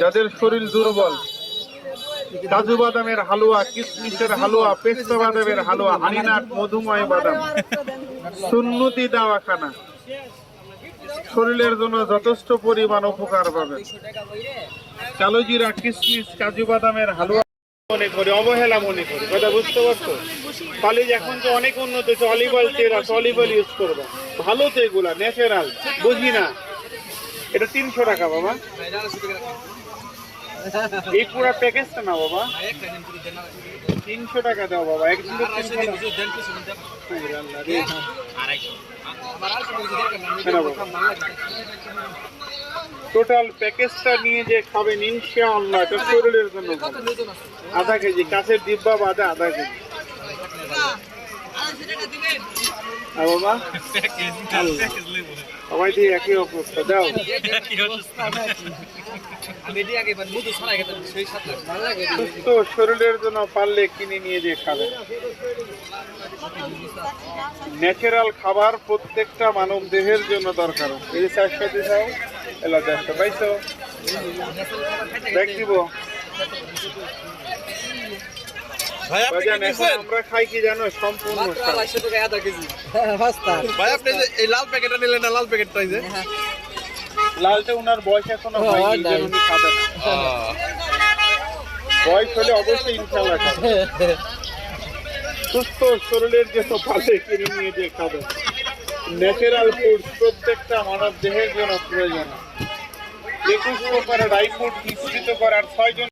যাদের শরীর দুর্বল, কাজু বাদামের হালুয়া কিশমিশের হালুয়া, পেস্তা বাদামের হালুয়া, হানিনাট, মধুময় বাদাম, সুন্নতি দাওয়াখানা, শরীরের জন্য যথেষ্ট পরিমাণ উপকার পাবে। কালোজিরা কিশমিশ কাজু বাদামের হালুয়া মনে করি, অবহেলা মনে করি, কথা বুঝতে পারছ? কলেজ এখন তো অনেক উন্নত অলিভ অয়েল তেল আছে অলিভ অয়েল ইউজ করবা। ভালো তো এগুলা ন্যাচারাল বুঝি না এটা তিনশো টাকা, বাবা। এই পুরো প্যাকেজটা না বাবা। তিনশো টাকা দাও, বাবা। একদিন টোটাল প্যাকেজটা নিয়ে যে খাবেন ইনশাআল্লাহ, এটা শরীরের জন্য আধা কেজি কাছের ডিব্বা বাদে আধা কেজি। আর বাবা। সবাই দিয়ে একই অবস্থা দাও। সুস্থ শরীরের জন্য পারলে কিনে নিয়ে যে খাবে। ন্যাচারাল খাবার প্রত্যেকটা মানব দেহের জন্য দরকার। এই যে চার সাথে এলা দেখতে পাইছো দেখ দিব? আমরা খাই কি জানো? সম্পূর্ণ ভাই আপনি এই লাল প্যাকেটটা নিলেন না লাল প্যাকেটটা যে? লালটা উনার বয়স এখনও হয়নি উনি খাবে বয়স হলে অবশ্যই সুস্থ শরীরের কিনে নিয়ে যে ন্যাচারাল ফুড প্রত্যেকটা মানব দেহের জন্য প্রয়োজন। একুশ প্রকারের ড্রাই ফ্রুট মিশ্রিত করার ছয় জন